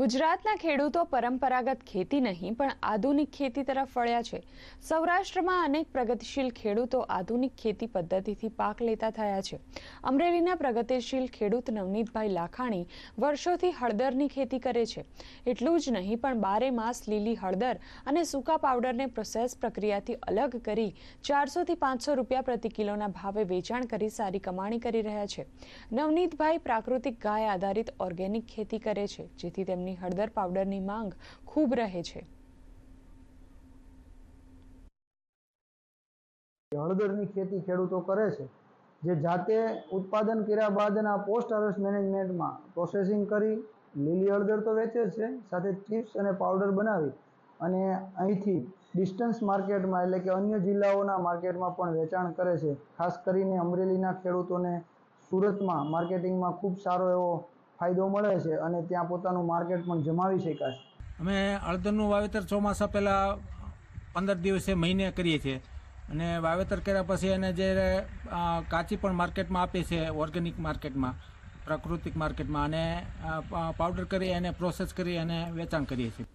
ગુજરાતના ખેડૂતો પરંપરાગત ખેતી નહીં, પણ આધુનિક ખેતી તરફ વળ્યા છે. સૌરાષ્ટ્રમાં અનેક પ્રગતિશીલ ખેડૂતો આધુનિક ખેતી પદ્ધતિથી પાક લેતા થયા છે. અમરેલીના પ્રગતિશીલ ખેડૂત નવનીતભાઈ લાખાણી વર્ષોથી હળદરની ખેતી કરે છે. એટલું જ નહીં, પણ બારે માસ લીલી હળદર અને સૂકા પાવડરને પ્રોસેસ પ્રક્રિયાથી અલગ કરી ચારસોથી પાંચસો રૂપિયા પ્રતિ કિલોના ભાવે વેચાણ કરી સારી કમાણી કરી રહ્યા છે. નવનીતભાઈ પ્રાકૃતિક ગાય આધારિત ઓર્ગેનિક ખેતી કરે છે, જેથી તેમની હળદર પાવડરની માંગ ખૂબ રહે છે. હળદરની ખેતી ખેડૂતો કરે છે, જે જાતે ઉત્પાદન કર્યા બાદના પોસ્ટ હાર્વેસ્ટ મેનેજમેન્ટમાં પ્રોસેસિંગ કરી, લીલી હળદર તો વેચે છે, સાથે ચિપ્સ અને પાવડર બનાવી અને અહીંથી ડિસ્ટન્સ માર્કેટમાં એટલે કે અન્ય જિલ્લાઓના માર્કેટમાં પણ વેચાણ કરે છે. ખાસ કરીને અમરેલીના ખેડૂતોને સુરતમાં માર્કેટિંગમાં ખૂબ સારો એવો ફાયદો મળે છે અને ત્યાં પોતાનું માર્કેટ પણ જમાવી શકાય અમે હળદરનું વાવેતર ચોમાસા પહેલાં પંદર દિવસે મહિને કરીએ છીએ. અને વાવેતર કર્યા પછી એને જે કાચી પણ માર્કેટમાં આપીએ છીએ ઓર્ગેનિક માર્કેટમાં, પ્રાકૃતિક માર્કેટમાં. અને પાવડર કરી એને પ્રોસેસ કરી અને વેચાણ કરીએ છીએ.